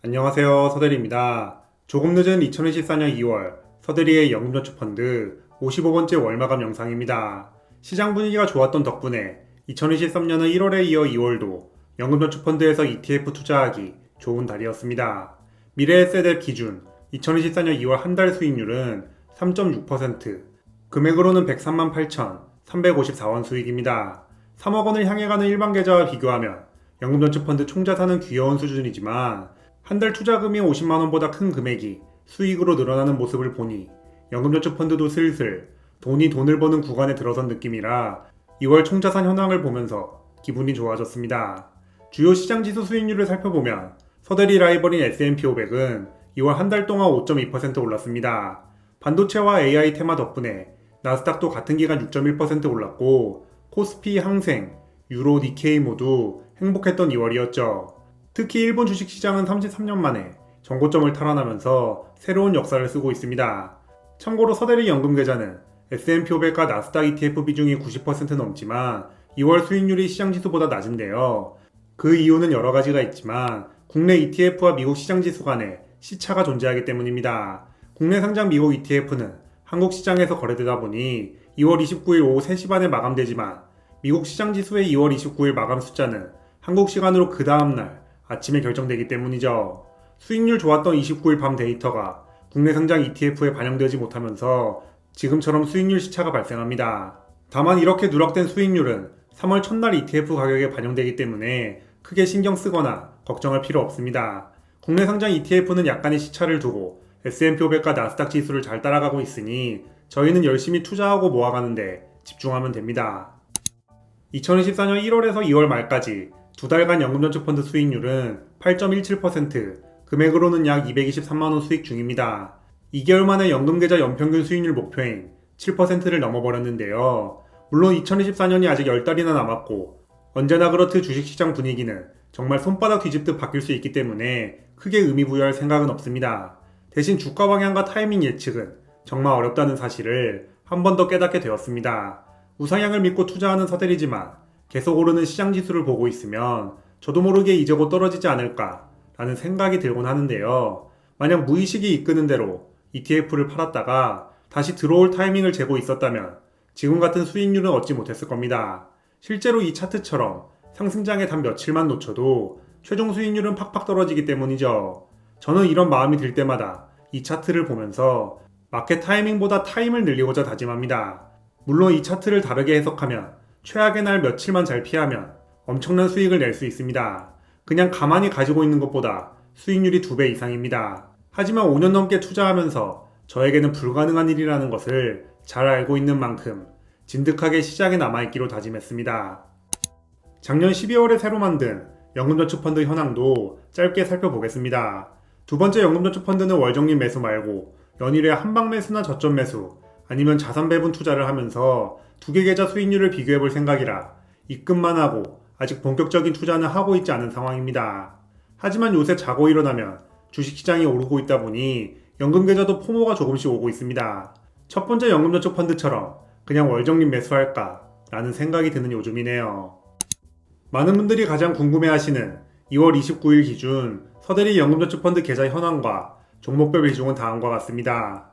안녕하세요. 서대리입니다. 조금 늦은 2024년 2월 서대리의 연금저축펀드 55번째 월마감 영상입니다. 시장 분위기가 좋았던 덕분에 2023년은 1월에 이어 2월도 연금저축펀드에서 ETF 투자하기 좋은 달이었습니다. 미래에셋의 기준 2024년 2월 한 달 수익률은 3.6%, 금액으로는 103만 8,354원 수익입니다. 3억 원을 향해 가는 일반 계좌와 비교하면 연금저축펀드 총자산은 귀여운 수준이지만 한 달 투자금이 50만 원보다 큰 금액이 수익으로 늘어나는 모습을 보니 연금저축펀드도 슬슬 돈이 돈을 버는 구간에 들어선 느낌이라 2월 총자산 현황을 보면서 기분이 좋아졌습니다. 주요 시장 지수 수익률을 살펴보면 서대리 라이벌인 S&P 500은 2월 한 달 동안 5.2% 올랐습니다. 반도체와 AI 테마 덕분에 나스닥도 같은 기간 6.1% 올랐고 코스피, 항생, 유로, 니케이 모두 행복했던 2월이었죠. 특히 일본 주식시장은 33년 만에 정고점을 탈환하면서 새로운 역사를 쓰고 있습니다. 참고로 서대리 연금계좌는 S&P 500과 나스닥 ETF 비중이 90% 넘지만 2월 수익률이 시장지수보다 낮은데요. 그 이유는 여러 가지가 있지만 국내 ETF와 미국 시장지수 간에 시차가 존재하기 때문입니다. 국내 상장 미국 ETF는 한국 시장에서 거래되다 보니 2월 29일 오후 3시 반에 마감되지만 미국 시장지수의 2월 29일 마감 숫자는 한국 시간으로 그 다음날 아침에 결정되기 때문이죠. 수익률 좋았던 29일 밤 데이터가 국내 상장 ETF에 반영되지 못하면서 지금처럼 수익률 시차가 발생합니다. 다만 이렇게 누락된 수익률은 3월 첫날 ETF 가격에 반영되기 때문에 크게 신경 쓰거나 걱정할 필요 없습니다. 국내 상장 ETF는 약간의 시차를 두고 S&P 500과 나스닥 지수를 잘 따라가고 있으니 저희는 열심히 투자하고 모아가는데 집중하면 됩니다. 2024년 1월에서 2월 말까지 두 달간 연금저축 펀드 수익률은 8.17%, 금액으로는 약 223만원 수익 중입니다. 2개월 만에 연금계좌 연평균 수익률 목표인 7%를 넘어버렸는데요. 물론 2024년이 아직 10달이나 남았고, 언제나 그렇듯 주식시장 분위기는 정말 손바닥 뒤집듯 바뀔 수 있기 때문에 크게 의미 부여할 생각은 없습니다. 대신 주가 방향과 타이밍 예측은 정말 어렵다는 사실을 한 번 더 깨닫게 되었습니다. 우상향을 믿고 투자하는 서대리지만 계속 오르는 시장 지수를 보고 있으면 저도 모르게 곧 떨어지지 않을까 라는 생각이 들곤 하는데요. 만약 무의식이 이끄는 대로 ETF를 팔았다가 다시 들어올 타이밍을 재고 있었다면 지금 같은 수익률은 얻지 못했을 겁니다. 실제로 이 차트처럼 상승장에 단 며칠만 놓쳐도 최종 수익률은 팍팍 떨어지기 때문이죠. 저는 이런 마음이 들 때마다 이 차트를 보면서 마켓 타이밍보다 타임을 늘리고자 다짐합니다. 물론 이 차트를 다르게 해석하면 최악의 날 며칠만 잘 피하면 엄청난 수익을 낼 수 있습니다. 그냥 가만히 가지고 있는 것보다 수익률이 두배 이상입니다. 하지만 5년 넘게 투자하면서 저에게는 불가능한 일이라는 것을 잘 알고 있는 만큼 진득하게 시장에 남아있기로 다짐했습니다. 작년 12월에 새로 만든 연금저축펀드 현황도 짧게 살펴보겠습니다. 두 번째 연금저축펀드는 월정립 매수 말고 연일에 한방 매수나 저점 매수 아니면 자산 배분 투자를 하면서 두 개 계좌 수익률을 비교해 볼 생각이라 입금만 하고 아직 본격적인 투자는 하고 있지 않은 상황입니다. 하지만 요새 자고 일어나면 주식시장이 오르고 있다 보니 연금 계좌도 포모가 조금씩 오고 있습니다. 첫 번째 연금저축 펀드처럼 그냥 월정립 매수할까 라는 생각이 드는 요즘이네요. 많은 분들이 가장 궁금해하시는 2월 29일 기준 서대리 연금저축펀드 계좌 현황과 종목별 비중은 다음과 같습니다.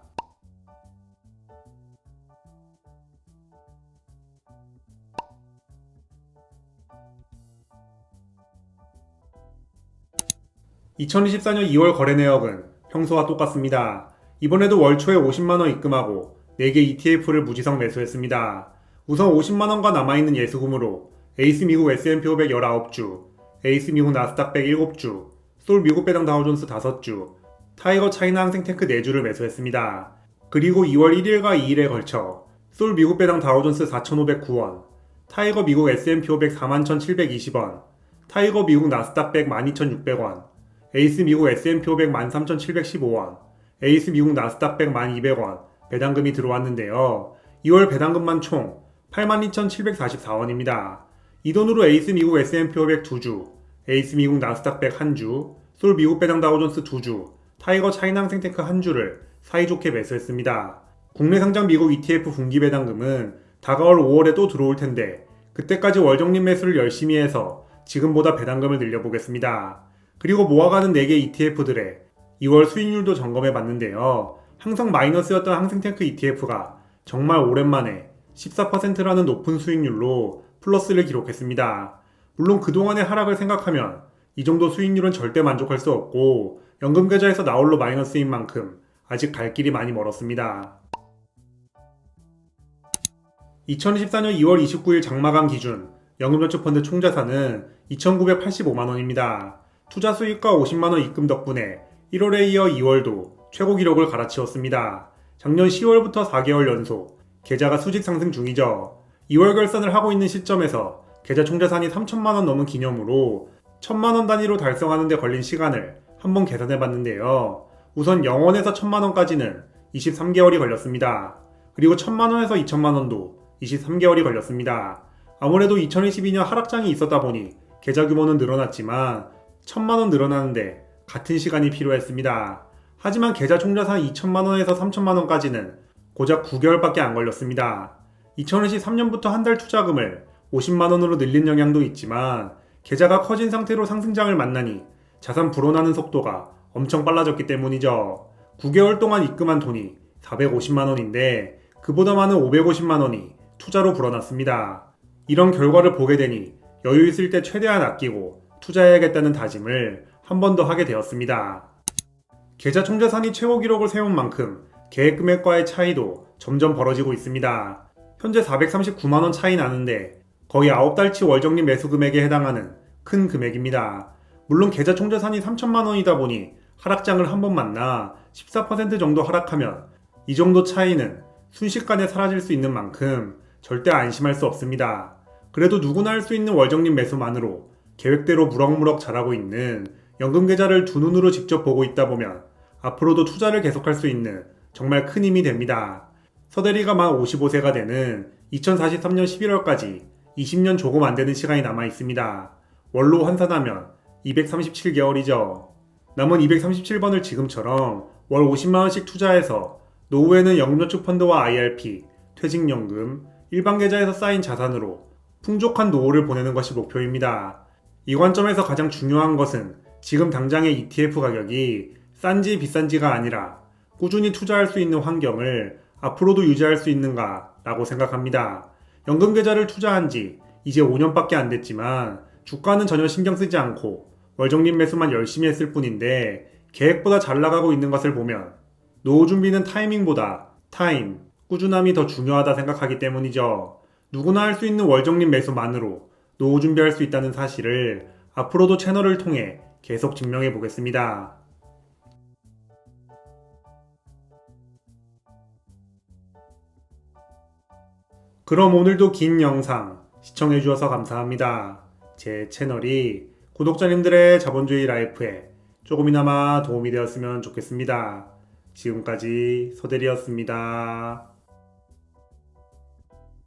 (2024년 2월) 거래 내역은 평소와 똑같습니다. 이번에도 월 초에 50만원 입금하고 4개 ETF를 무지성 매수했습니다. 우선 50만원과 남아있는 예수금으로 에이스 미국 S&P 500 19주, 에이스 미국 나스닥 100 7주, 솔 미국 배당 다우존스 5주, 타이거 차이나 항생테크 4주를 매수했습니다. 그리고 2월 1일과 2일에 걸쳐 솔 미국 배당 다우존스 4,509원, 타이거 미국 S&P 500 41,720원, 타이거 미국 나스닥 100 12,600원, 에이스 미국 S&P 500 13,715원, 에이스 미국 나스닥 100 1200원 배당금이 들어왔는데요. 2월 배당금만 총 82,744원입니다. 이 돈으로 에이스 미국 S&P 500 2주, 에이스 미국 나스닥 100 1주, 솔 미국 배당 다우존스 2주, 타이거 차이나 항생테크 1주를 사이좋게 매수했습니다. 국내 상장 미국 ETF 분기 배당금은 다가올 5월에 또 들어올 텐데 그때까지 월정립 매수를 열심히 해서 지금보다 배당금을 늘려보겠습니다. 그리고 모아가는 4개 ETF들의 2월 수익률도 점검해 봤는데요. 항상 마이너스였던 항생테크 ETF가 정말 오랜만에 14%라는 높은 수익률로 플러스를 기록했습니다. 물론 그동안의 하락을 생각하면 이 정도 수익률은 절대 만족할 수 없고 연금 계좌에서 나홀로 마이너스인 만큼 아직 갈 길이 많이 멀었습니다. 2024년 2월 29일 장마감 기준 연금저축펀드 총자산은 2,985만 원입니다. 투자 수익과 50만 원 입금 덕분에 1월에 이어 2월도 최고 기록을 갈아치웠습니다. 작년 10월부터 4개월 연속 계좌가 수직 상승 중이죠. 2월 결산을 하고 있는 시점에서 계좌 총자산이 3천만 원 넘은 기념으로 1천만 원 단위로 달성하는 데 걸린 시간을 한번 계산해 봤는데요. 우선 0원에서 1천만 원까지는 23개월이 걸렸습니다. 그리고 1천만 원에서 2천만 원도 23개월이 걸렸습니다. 아무래도 2022년 하락장이 있었다 보니 계좌 규모는 늘어났지만 1 천만 원 늘어나는데 같은 시간이 필요했습니다. 하지만 계좌 총자산 2천만 원에서 3천만 원까지는 고작 9개월밖에 안 걸렸습니다. 2023년부터 한 달 투자금을 50만 원으로 늘린 영향도 있지만 계좌가 커진 상태로 상승장을 만나니 자산 불어나는 속도가 엄청 빨라졌기 때문이죠. 9개월 동안 입금한 돈이 450만 원인데 그보다 많은 550만 원이 투자로 불어났습니다. 이런 결과를 보게 되니 여유 있을 때 최대한 아끼고 투자해야겠다는 다짐을 한 번 더 하게 되었습니다. 계좌 총자산이 최고 기록을 세운 만큼 계획 금액과의 차이도 점점 벌어지고 있습니다. 현재 439만원 차이 나는데 거의 9달치 월정리 매수 금액에 해당하는 큰 금액입니다. 물론 계좌 총자산이 3천만원이다 보니 하락장을 한 번 만나 14% 정도 하락하면 이 정도 차이는 순식간에 사라질 수 있는 만큼 절대 안심할 수 없습니다. 그래도 누구나 할 수 있는 월정리 매수만으로 계획대로 무럭무럭 자라고 있는 연금 계좌를 두 눈으로 직접 보고 있다 보면 앞으로도 투자를 계속할 수 있는 정말 큰 힘이 됩니다. 서대리가 만 55세가 되는 2043년 11월까지 20년 조금 안 되는 시간이 남아 있습니다. 월로 환산하면 237개월이죠. 남은 237번을 지금처럼 월 50만원씩 투자해서 노후에는 연금저축 펀드와 IRP, 퇴직연금, 일반 계좌에서 쌓인 자산으로 풍족한 노후를 보내는 것이 목표입니다. 이 관점에서 가장 중요한 것은 지금 당장의 ETF 가격이 싼지 비싼지가 아니라 꾸준히 투자할 수 있는 환경을 앞으로도 유지할 수 있는가 라고 생각합니다. 연금 계좌를 투자한 지 이제 5년밖에 안 됐지만 주가는 전혀 신경 쓰지 않고 월정립 매수만 열심히 했을 뿐인데 계획보다 잘 나가고 있는 것을 보면 노후 준비는 타이밍보다 타임, 꾸준함이 더 중요하다 생각하기 때문이죠. 누구나 할 수 있는 월정립 매수만으로 노후 준비할 수 있다는 사실을 앞으로도 채널을 통해 계속 증명해 보겠습니다. 그럼 오늘도 긴 영상 시청해 주셔서 감사합니다. 제 채널이 구독자님들의 자본주의 라이프에 조금이나마 도움이 되었으면 좋겠습니다. 지금까지 서대리였습니다.